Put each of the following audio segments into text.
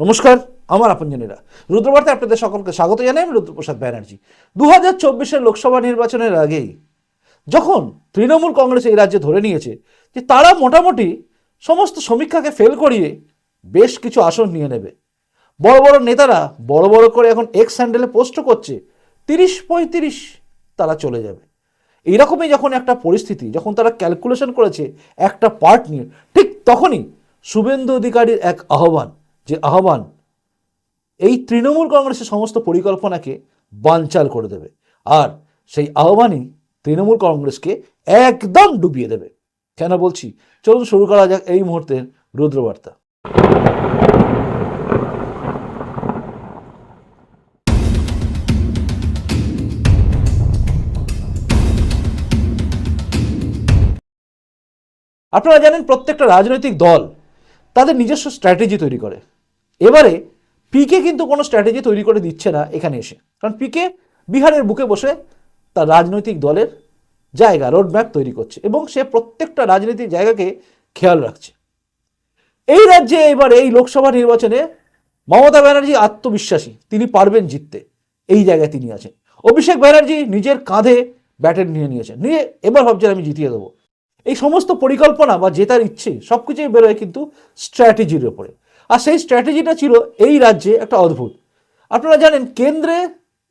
নমস্কার, আমার আপনজনেরা। রুদ্রবার্তায় আপনাদের সকলকে স্বাগত জানাই আমি রুদ্রপ্রসাদ ব্যানার্জি। দু হাজার চব্বিশের লোকসভা নির্বাচনের আগেই, যখন তৃণমূল কংগ্রেস এই রাজ্যে ধরে নিয়েছে, যে তারা মোটামুটি সমস্ত সমীক্ষাকে ফেল করিয়ে বেশ কিছু আসন নিয়ে নেবে। বড় বড় নেতারা বড় বড় করে এখন এক্স স্যান্ডেলে পোস্ট করছে, তিরিশ পঁয়ত্রিশ তারা চলে যাবে। এইরকমই যখন একটা পরিস্থিতি, যখন তারা ক্যালকুলেশন করেছে একটা পার্ট নিয়ে, ঠিক তখনই শুভেন্দু অধিকারীর এক আহ্বান যে আহ্বান, এই তৃণমূল কংগ্রেসের সমস্ত পরিকল্পনাকে বানচাল করে দেবে। আর সেই আহ্বানই তৃণমূল কংগ্রেসকে একদম ডুবিয়ে দেবে। কেন বলছি? চলুন শুরু করা যাক এই মুহূর্তের রুদ্রবার্তা। আপনারা জানেন প্রত্যেকটা রাজনৈতিক দল তাদের নিজস্ব স্ট্র্যাটেজি তৈরি করে। এবারে পিকে কিন্তু কোনো স্ট্র্যাটেজি তৈরি করে দিচ্ছে না এখানে এসে। কারণ পিকে বিহারের বুকে বসে তার রাজনৈতিক দলের জায়গা রোডম্যাপ তৈরি করছে এবং সে প্রত্যেকটা রাজনৈতিক জায়গাকে খেয়াল রাখছে। এই রাজ্যে এবার এই লোকসভা নির্বাচনে মমতা ব্যানার্জি আত্মবিশ্বাসী, তিনি পারবেন জিততে। এই জায়গায় তিনি আছেন। অভিষেক ব্যানার্জি নিজের কাঁধে ব্যাটেন নিয়ে নিয়েছেন। নিয়ে এবার ভাবছেন আমি জিতিয়ে দেবো। এই সমস্ত পরিকল্পনা বা জেতার ইচ্ছে সব কিছুই বেরোয় কিন্তু স্ট্র্যাটেজির ওপরে আর সেই স্ট্র্যাটেজিটা ছিল এই রাজ্যে একটা অদ্ভুত। আপনারা জানেন কেন্দ্রে,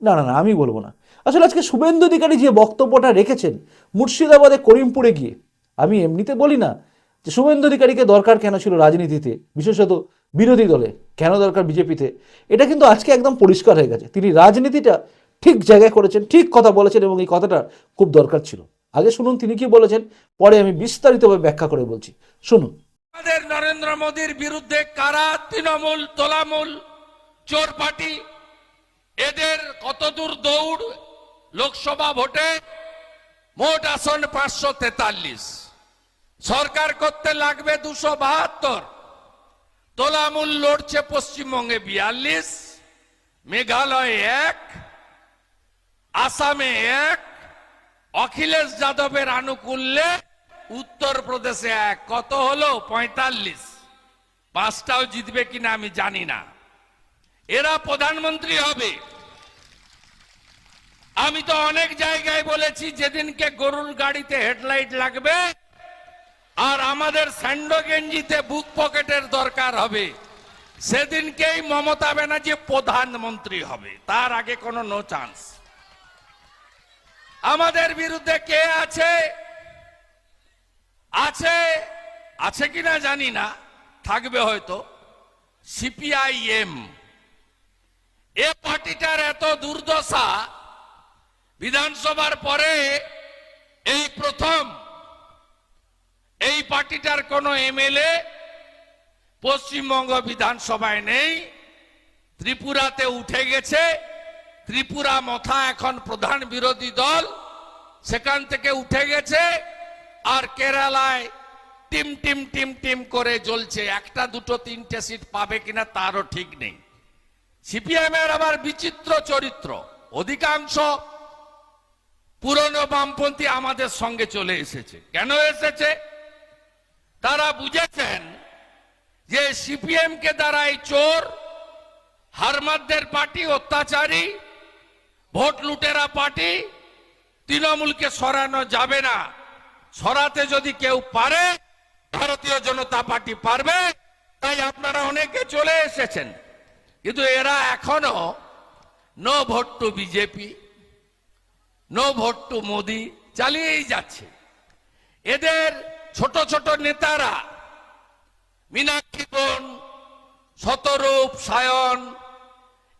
না না না, আমি বলব না। আসলে আজকে শুভেন্দু অধিকারী যে বক্তব্যটা রেখেছেন মুর্শিদাবাদে করিমপুরে গিয়ে, আমি এমনিতে বলি না যে শুভেন্দু অধিকারীকে দরকার কেন ছিল রাজনীতিতে, বিশেষত বিরোধী দলে, কেন দরকার বিজেপিতে, এটা কিন্তু আজকে একদম পরিষ্কার হয়ে গেছে। তিনি রাজনীতিটা ঠিক জায়গায় করেছেন, ঠিক কথা বলেছেন এবং এই কথাটা খুব দরকার ছিল। আগে শুনুন, তিনি কি বলেছেন? পরে আমি বিস্তারিতভাবে ব্যাখ্যা করে বলছি। শুনুন। আমাদের নরেন্দ্র মোদীর বিরুদ্ধে কারা তৃণমূল, তোলামূল, চোর পার্টি, এদের কতদূর দৌড়, লোকসভা ভোটে মোট আসন পাঁচশো তেতাল্লিশ। সরকার করতে লাগবে দুশো বাহাত্তর। তোলামূল লড়ছে পশ্চিমবঙ্গে বিয়াল্লিশ, মেঘালয়ে এক, আসামে এক অখিলেশ যাদবের আনুকূল্যে উত্তরপ্রদেশে এক। কত হলো? পঁয়তাল্লিশ। পাঁচটাও জিতবে কিনা আমি জানি না। এরা প্রধানমন্ত্রী হবে। আমি তো অনেক জায়গায় বলেছি, যেদিনকে গরুর গাড়িতে হেডলাইট লাগবে, আর আমাদের স্যান্ডো গেঞ্জিতে বুক পকেটের দরকার হবে, সেদিনকেই মমতা ব্যানার্জি প্রধানমন্ত্রী হবে। তার আগে কোনো নো চান্স আমাদের বিরুদ্ধে কে আছে? আছে? আছে কিনা জানি না। থাকবে হয়তো। সিপিআইএম। এ পার্টিটার এত দুর্দশা বিধানসভার পরে এই প্রথম। এই পার্টিটার কোনো এমএলএ পশ্চিমবঙ্গ বিধানসভায় নেই। ত্রিপুরাতে উঠে গেছে। ত্রিপুরা মথা এখন প্রধান বিরোধী দল। সেখান থেকে উঠে গেছে আর কেরালায় টিম টিম টিম টিম করে জ্বলছে। একটা, দুটো, তিনটে সিট পাবে কিনা তারও ঠিক নেই। সিপিএম এর আবার বিচিত্র চরিত্র। অধিকাংশ পুরনো বামপন্থী আমাদের সঙ্গে চলে এসেছে। কেন এসেছে? তারা বুঝেছেন যে সিপিএম কে দ্বারাই চোর, হারমাদদের পার্টি অত্যাচারী ভোট লুটেরা পার্টি তৃণমূলকে সরানো যাবে না। সরাতে যদি কেউ পারে, ভারতীয় জনতা পার্টি পারবে, তাই আপনারা অনেকে চলে এসেছেন। কিন্তু এরা এখনও no vote to BJP no vote to Modi চালিয়েই যাচ্ছে। এদের ছোট ছোট নেতারা মীনাক্ষী বোন, শতরূপ সায়ন,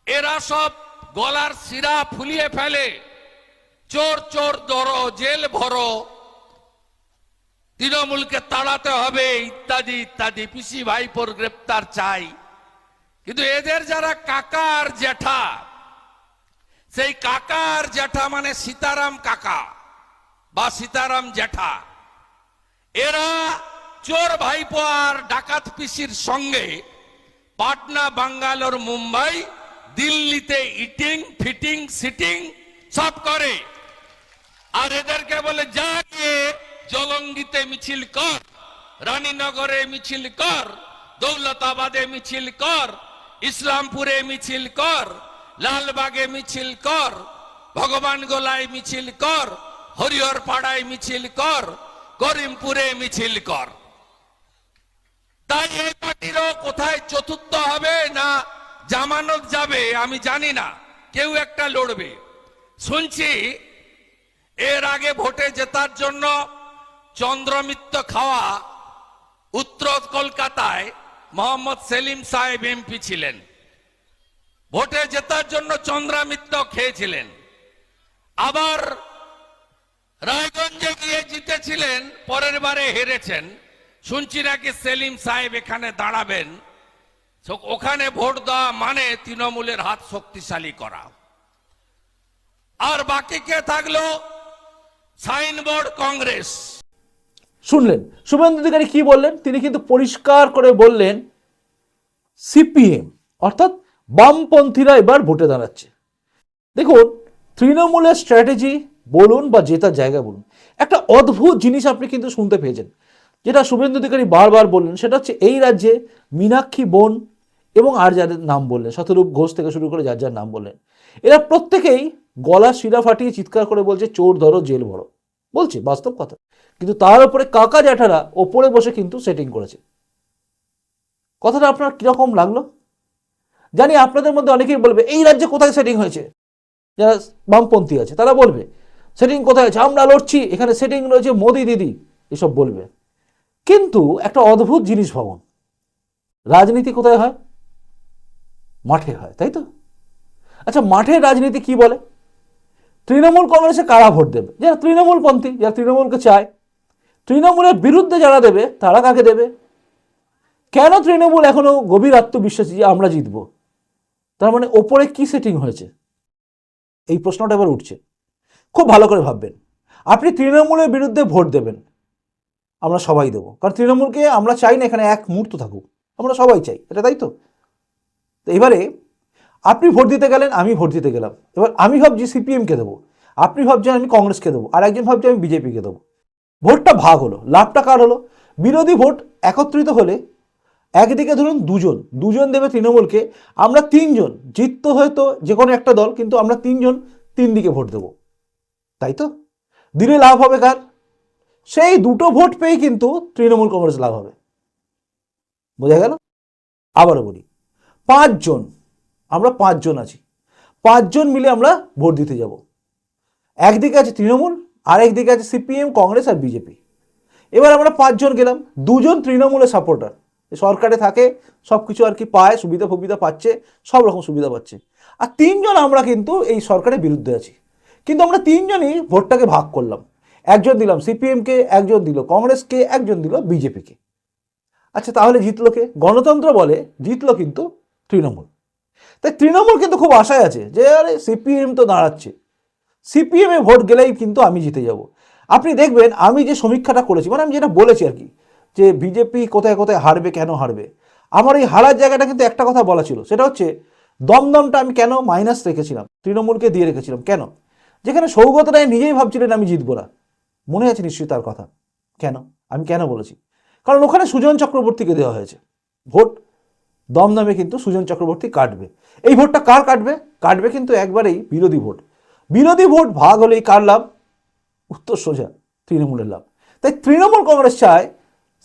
এরা সব গলার শিরা ফুলিয়ে ফেলে। চোর চোর ধরো, জেল ভরো। তৃণমূলকে তাড়াতে হবে, ইত্যাদি ইত্যাদি। পিসি ভাইপোর গ্রেপ্তার চাই। কিন্তু এদের যারা কাকার জ্যাঠা, সেই কাকার জ্যাঠা মানে সীতারাম কাকা বা সীতারাম জ্যাঠা। এরা চোর ভাইপো আর ডাকাত পিসির সঙ্গে পাটনা, বাঙ্গালোর, মুম্বাই দিল্লিতে ইটিং ফিটিং সিটিং সব করে। আর এদেরকে বলে যা জলঙ্গিতে মিছিল কর, রানীনগরে মিছিল কর, দৌলতাবাদে মিছিল কর, ইসলামপুরে মিছিল কর, লালবাগে মিছিল কর, ভগবান গোলায় মিছিল কর হরিহর পাড়ায় মিছিল কর, করিমপুরে মিছিল কর। তাই এই পার্টিরও কোথায় চতুর্থ হবে না জামানত যাবে, আমি জানি না। কেউ একটা লড়বে। শুনছি, এর আগে ভোটে জেতার জন্য চন্দ্রমিত্র খাওয়া উত্তর কলকাতায় মোহাম্মদ সেলিম সাহেব এমপি ছিলেন। ভোটে জেতার জন্য চন্দ্রামিত্র খেয়েছিলেন। আবার রায়গঞ্জে গিয়ে জিতেছিলেন, পরের বারে হেরেছেন। শুনছি নাকি সেলিম সাহেব এখানে দাঁড়াবেন। ওখানে ভোট দেওয়া মানে তৃণমূলের হাত শক্তিশালী করা। আর বাকি কে থাকল? Signboard Congress. শুনলেন, শুভেন্দু অধিকারী কি বললেন? তিনি কিন্তু পরিষ্কার করে বললেন, সিপিএম, অর্থাৎ বামপন্থীরা এবার ভোটে দাঁড়াচ্ছে। দেখুন, তৃণমূলের স্ট্র্যাটেজি বলুন বা জেতার জায়গা বলুন, একটা অদ্ভুত জিনিস আপনি কিন্তু শুনতে পেয়েছেন। যেটা শুভেন্দু অধিকারী বারবার বললেন, সেটা হচ্ছে এই রাজ্যে মীনাক্ষী বোন এবং আর যাদের নাম বললেন, শতরূপ ঘোষ থেকে শুরু করে যার যার নাম বললেন, এরা প্রত্যেকেই গলা শিরা ফাটিয়ে চিৎকার করে বলছে, চোর ধরো, জেল ভরো। বলছে, বাস্তব কথা। কিন্তু তার উপরে কাকা জ্যাঠারা ওপরে বসে কিন্তু সেটিং করেছে। কথাটা আপনার কীরকম লাগল? জানি আপনাদের মধ্যে অনেকেই বলবে, এই রাজ্যে কোথায় সেটিং হয়েছে? যারা বামপন্থী আছে, তারা বলবে সেটিং কোথায় আছে? আমরা লড়ছি, এখানে সেটিং রয়েছে, মোদি দিদি। এসব বলবে। কিন্তু একটা অদ্ভুত জিনিস ভাবুন। রাজনীতি কোথায় হয়? মাঠে হয়, তাই তো? আচ্ছা মাঠের রাজনীতি কি বলে? তৃণমূল কংগ্রেসে কারা ভোট দেবে? যারা তৃণমূলপন্থী, যারা তৃণমূলকে চায়, তৃণমূলের বিরুদ্ধে যারা দেবে, তারা কাকে দেবে? কেন তৃণমূল এখনও গভীর আত্মবিশ্বাসী যে আমরা জিতব? তার মানে ওপরে কি সেটিং হয়েছে? এই প্রশ্নটা এবার উঠছে। খুব ভালো করে ভাববেন। আপনি তৃণমূলের বিরুদ্ধে ভোট দেবেন। আমরা সবাই দেবো। কারণ তৃণমূলকে আমরা চাই না এখানে এক মুহূর্ত থাকুক। আমরা সবাই চাই, এটা তাই তো? তো এবারে আপনি ভোট দিতে গেলেন, আমি ভোট দিতে গেলাম। এবার আমি ভাবছি সিপিএমকে দেবো, আপনি ভাবছেন আমি কংগ্রেসকে দেবো, আর একজন ভাবছে আমি বিজেপিকে দেবো। ভোটটা ভাগ হলো, লাভটা কার হলো? বিরোধী ভোট একত্রিত হলে একদিকে ধরুন দুজন দুজন দেবে তৃণমূলকে, আমরা তিনজন, জিততো হয়তো যে কোনো একটা দল, কিন্তু আমরা তিনজন তিন দিকে ভোট দেব। তাই তো? দিলে লাভ হবে কার? সেই দুটো ভোট পেয়ে কিন্তু তৃণমূল কংগ্রেস লাভ হবে। বোঝা গেল? আবারও বলি, পাঁচজন, আমরা পাঁচজন আছি। পাঁচজন মিলে আমরা ভোট দিতে যাব। একদিকে আছে তৃণমূল আর একদিকে আছে সিপিএম, কংগ্রেস আর বিজেপি। এবার আমরা পাঁচজন গেলাম। দুজন তৃণমূলের সাপোর্টার। সরকারে থাকে সব কিছু আর কি পায়, সুবিধা ফুবিধা পাচ্ছে, সব রকম সুবিধা পাচ্ছে। আর তিনজন আমরা কিন্তু এই সরকারের বিরুদ্ধে আছি। কিন্তু আমরা তিনজনই ভোটটাকে ভাগ করলাম। একজন দিলাম সিপিএমকে একজন দিল কংগ্রেসকে একজন দিল বিজেপিকে আচ্ছা তাহলে জিতলো কে? গণতন্ত্র বলে জিতলো কিন্তু তৃণমূল। তাই তৃণমূল কিন্তু খুব আশায় আছে যে, আরে সিপিএম তো দাঁড়াচ্ছে। সিপিএমে ভোট গেলেই কিন্তু আমি জিতে যাব। আপনি দেখবেন, আমি যে সমীক্ষাটা করেছি মানে আমি যেটা বলেছি আর কি, যে বিজেপি কোথায় কোথায় হারবে, কেন হারবে, আমার এই হারার জায়গাটা কিন্তু একটা কথা বলা ছিল। সেটা হচ্ছে, দমদমটা আমি কেন মাইনাস রেখেছিলাম? তৃণমূলকে দিয়ে রেখেছিলাম। কেন? যেখানে সৌগত রায় নিজেই ভাবছিলেন আমি জিতবো না। মনে আছে নিশ্চয়ই তার কথা। কেন? আমি কেন বলেছি? কারণ ওখানে সুজন চক্রবর্তীকে দেওয়া হয়েছে। ভোট দমদমে কিন্তু সুজন চক্রবর্তী কাটবে। এই ভোটটা কার কাটবে? কাটবে কিন্তু একবারেই বিরোধী ভোট। বিরোধী ভোট ভাগ হলেই কার লাভ? উত্তর সোজা, তৃণমূলের লাভ। তাই তৃণমূল কংগ্রেস চায়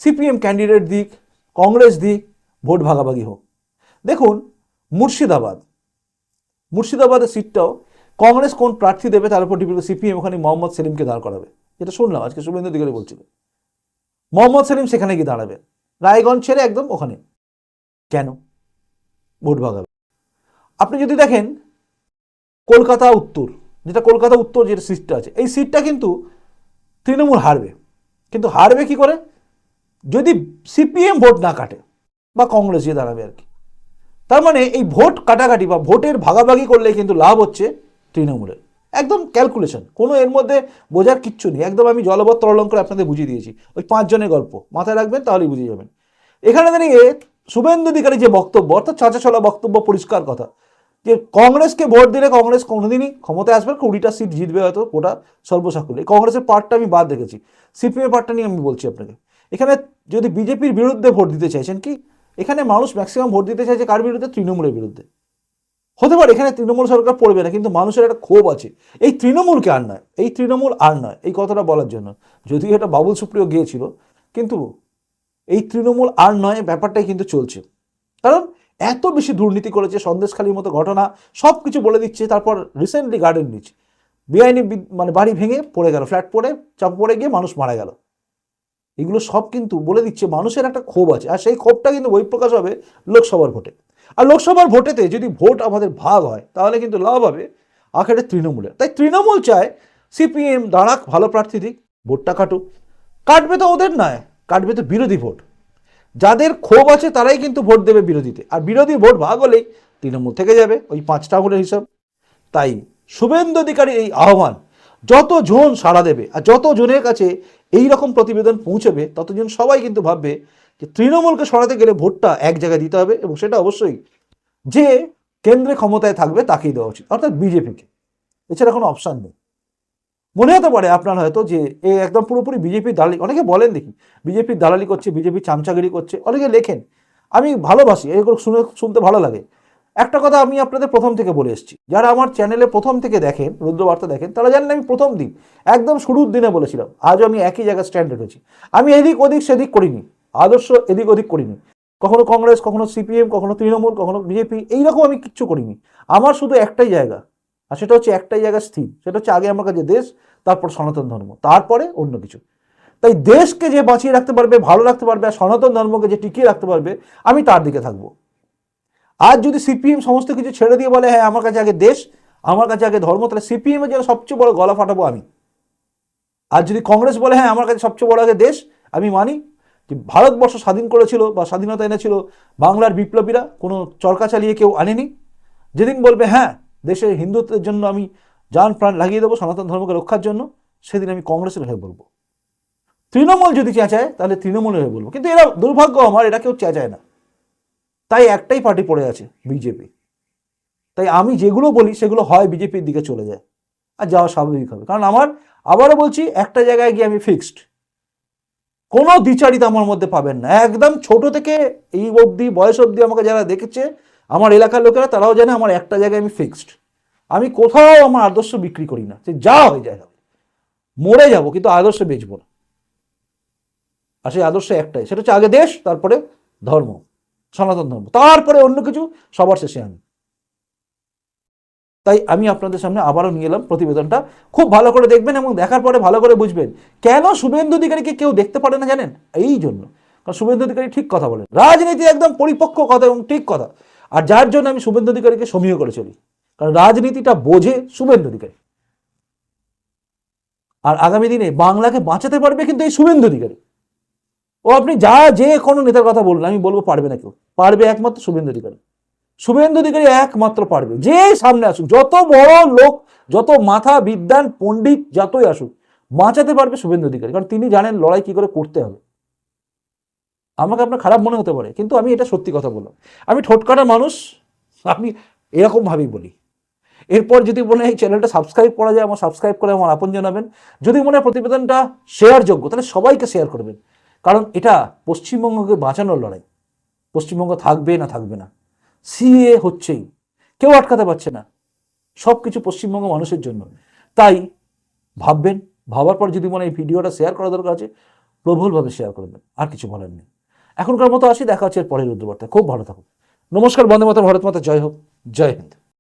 সিপিএম ক্যান্ডিডেট দিক, কংগ্রেস দিক, ভোট ভাগাভাগি হোক। দেখুন, মুর্শিদাবাদ। মুর্শিদাবাদের সিটটাও কংগ্রেস কোন প্রার্থী দেবে তার উপর ডিপেন্ড সিপিএম ওখানে মোহাম্মদ সেলিমকে দাঁড় করাবে। যেটা শুনলাম, আজকে শুভেন্দু অধিকারী বলছিল। মোহাম্মদ সেলিম সেখানে গিয়ে দাঁড়াবে। রায়গঞ্জ ছেড়ে একদম ওখানে। কেন? ভোট ভাগাবে। আপনি যদি দেখেন, কলকাতা উত্তর, যেটা কলকাতা উত্তর যেটা সিটটা আছে, এই সিটটা কিন্তু তৃণমূল হারবে। কিন্তু হারবে কি করে? যদি সিপিএম ভোট না কাটে, বা কংগ্রেস যে দাঁড়াবে আর কি। তার মানে এই ভোট কাটাকাটি বা ভোটের ভাগাভাগি করলে কিন্তু লাভ হচ্ছে তৃণমূলের। একদম ক্যালকুলেশন কোনো এর মধ্যে বোঝার কিচ্ছু নেই। একদম আমি জলবৎ তরলং করে আপনাদের বুঝিয়ে দিয়েছি। ওই পাঁচজনের গল্প, মাথায় রাখবেন তাহলেই বুঝিয়ে যাবেন। এখানে দাঁড়িয়ে শুভেন্দু অধিকারী যে বক্তব্য, অর্থাৎ চলা বক্তব্য, পরিষ্কার কথা, যে কংগ্রেসকে ভোট দিলে কংগ্রেস কোনোদিনই ক্ষমতায় আসবে কুড়িটা সিট জিতবে হয়তো ওটা এই কংগ্রেসের পার্টটা আমি বাদ রেখেছি। সিপিএমের পার্টটা নিয়ে আমি বলছি আপনাকে। এখানে যদি বিজেপির বিরুদ্ধে ভোট দিতে চাইছেন কি? এখানে মানুষ ম্যাক্সিমাম ভোট দিতে চাইছে কার বিরুদ্ধে? তৃণমূলের বিরুদ্ধে। হতে পারে, এখানে তৃণমূল সরকার পড়বে না, কিন্তু মানুষের একটা ক্ষোভ আছে। এই তৃণমূলকে আর নয়, এই তৃণমূল আর নয়, এই কথাটা বলার জন্য। যদিও এটা বাবুল সুপ্রিয় গিয়েছিল, কিন্তু এই তৃণমূল আর নয় ব্যাপারটাই কিন্তু চলছে। কারণ এত বেশি দুর্নীতি করেছে, সন্দেশখালীর মতো ঘটনা সব কিছু বলে দিচ্ছে, তারপর রিসেন্টলি গার্ডেন নিচ বেআইনি মানে বাড়ি ভেঙে পড়ে গেল ফ্ল্যাট পড়ে, চাপ পড়ে গিয়ে মানুষ মারা গেল। এগুলো সব কিন্তু বলে দিচ্ছে, মানুষের একটা ক্ষোভ আছে, আর সেই ক্ষোভটা কিন্তু বহিঃপ্রকাশ হবে লোকসভার ভোটে। আর লোকসভার ভোটেতে যদি ভোট আমাদের ভাগ হয়, তাহলে কিন্তু লাভ হবে আখেরে তৃণমূলের। তাই তৃণমূল চায় সিপিএম, দাঁড়াক, ভালো প্রার্থী দিক, ভোটটা কাটুক। কাটবে তো ওদের নয়, কাটবে তো বিরোধী ভোট। যাদের ক্ষোভ আছে তারাই কিন্তু ভোট দেবে বিরোধীতে। আর বিরোধী ভোট ভাগ হলেই তৃণমূল থেকে যাবে, ওই পাঁচটা আঙুলের হিসাব। তাই শুভেন্দু অধিকারী এই আহ্বান, যত জন সাড়া দেবে আর যত জনের কাছে এই রকম প্রতিবেদন পৌঁছবে, ততজন সবাই কিন্তু ভাববে যে তৃণমূলকে সরাতে গেলে ভোটটা এক জায়গায় দিতে হবে এবং সেটা অবশ্যই যে কেন্দ্রে ক্ষমতায় থাকবে তাকেই দেওয়া উচিত, অর্থাৎ বিজেপিকে। এছাড়া কোনো অপশান নেই। মনে হতে পারে আপনার হয়তো যে এ একদম পুরোপুরি বিজেপির দালালি, অনেকে বলেন দেখি বিজেপির দালালি করছে বিজেপির চামচাগিরি করছে, অনেকে লেখেন। আমি ভালোবাসি, এগুলো শুনে, শুনতে ভালো লাগে। একটা কথা আমি আপনাদের প্রথম থেকে বলে এসেছি, যারা আমার চ্যানেলে প্রথম থেকে দেখেন, রুদ্রবার্তা দেখেন, তারা জানেন আমি প্রথম দিন, একদম শুরুর দিনে বলেছিলাম, আজও আমি একই জায়গায় স্ট্যান্ডার্ড হয়েছি আমি এদিক ওদিক সেদিক করিনি। আদর্শ এদিক ওদিক করিনি। কখনো কংগ্রেস, কখনো সিপিএম, কখনো তৃণমূল, কখনো বিজেপি, এইরকম আমি কিচ্ছু করিনি। আমার শুধু একটাই জায়গা, আর সেটা হচ্ছে একটাই জায়গা স্থির। সেটা হচ্ছে আগে আমার কাছে দেশ, তারপর সনাতন ধর্ম, তারপরে অন্য কিছু। তাই দেশকে যে বাঁচিয়ে রাখতে পারবে, ভালো রাখতে পারবে, আর সনাতন ধর্মকে যে টিকিয়ে রাখতে পারবে, আমি তার দিকে থাকব। আজ যদি সিপিএম সমস্ত কিছু ছেড়ে দিয়ে বলে হ্যাঁ আমার কাছে আগে দেশ, আমার কাছে আগে ধর্ম, তাহলে সিপিএম এর জন্য সবচেয়ে বড় গলা ফাটাবো আমি। আর যদি কংগ্রেস বলে হ্যাঁ আমার কাছে সবচেয়ে বড় আগে দেশ, আমি মানি যে ভারতবর্ষ স্বাধীন করেছিল বা স্বাধীনতা এনেছিল, বাংলার বিপ্লবীরা কোনো চরকা চালিয়ে কেউ আনেনি। যেদিন বলবে হ্যাঁ দেশের হিন্দুত্বের জন্য আমি যান প্রাণ লাগিয়ে দেবো, সনাতন ধর্মকে রক্ষার জন্য, সেদিন আমি কংগ্রেসের হয়ে বলব। তৃণমূল যদি চেঁচায়, তাহলে তৃণমূলের হয়ে বলব। কিন্তু এরা দুর্ভাগ্য আমার এটা কেউ চেঁচায় না। তাই একটাই পার্টি পড়ে আছে, বিজেপি। তাই আমি যেগুলো বলি, সেগুলো হয় বিজেপির দিকে চলে যায়। আর যাওয়া স্বাভাবিক হবে। কারণ আমার, আবারও বলছি, একটা জায়গায় গিয়ে আমি ফিক্সড কোনো দ্বিচারিতা আমার মধ্যে পাবেন না। একদম ছোট থেকে এই অবধি, বয়স অবধি আমাকে যারা দেখেছে, আমার এলাকার লোকেরা, তারাও জানে আমার একটা জায়গায় আমি ফিক্সড আমি কোথাও আমার আদর্শ বিক্রি করি না। সে যা হয়ে যায় মরে যাব, কিন্তু আদর্শ বেচবো না। আর সেই আদর্শ একটাই, সেটা হচ্ছে আগে দেশ, তারপরে ধর্ম, সনাতন ধর্ম। তারপরে অন্য কিছু সবার শেষে আমি। তাই আমি আপনাদের সামনে আবারও নিয়ে এলাম প্রতিবেদনটা। খুব ভালো করে দেখবেন এবং দেখার পরে ভালো করে বুঝবেন। কেন শুভেন্দু অধিকারীকে কেউ দেখতে পারে না জানেন? এই জন্য। কারণ শুভেন্দু অধিকারী ঠিক কথা বলেন। রাজনীতি একদম পরিপক্ক কথা এবং ঠিক কথা। আর যার জন্য আমি শুভেন্দু অধিকারীকে সমীহ করে চলি। কারণ রাজনীতিটা বোঝে শুভেন্দু অধিকারী। আর আগামী দিনে বাংলাকে বাঁচাতে পারবে কিন্তু এই শুভেন্দু অধিকারী। ও আপনি যা যে কোনো নেতার কথা বলুন, আমি বলব পারবে না কেউ। পারবে একমাত্র শুভেন্দু অধিকারী। শুভেন্দু অধিকারী একমাত্র পারবে। যে সামনে আসুক, যত বড় লোক, যত মাথা বিদ্যান, পণ্ডিত, যতই আসুক, বাঁচাতে পারবে শুভেন্দু অধিকারী। কারণ তিনি জানেন লড়াই কি করে করতে হবে। আমাকে আপনার খারাপ মনে হতে পারে, কিন্তু আমি এটা সত্যি কথা বললাম। আমি ঠোটকাটা মানুষ, আমি এরকম ভাবেই বলি। এরপর যদি মনে এই চ্যানেলটা সাবস্ক্রাইব করা যায়, আমার সাবস্ক্রাইব করে আমার আপন জানাবেন যদি মনে হয় প্রতিবেদনটা শেয়ার যোগ্য তাহলে সবাইকে শেয়ার করবেন। কারণ এটা পশ্চিমবঙ্গকে বাঁচানোর লড়াই। পশ্চিমবঙ্গ থাকবে না থাকবে না। সিএ হচ্ছেই। কেউ আটকাতে পারছে না। সব কিছু পশ্চিমবঙ্গ মানুষের জন্য। তাই ভাববেন, ভাবার পর যদি মনে এই ভিডিওটা শেয়ার করা দরকার আছে, প্রবলভাবে শেয়ার করবেন আর কিছু বলার নেই। এখনকার মতো আসি, দেখা হচ্ছে এর পরের রুদ্রবার্তা খুব ভালো থাকুন। নমস্কার, বন্দে মাতা ভারত মাতা, জয় হোক। জয় হিন্দ।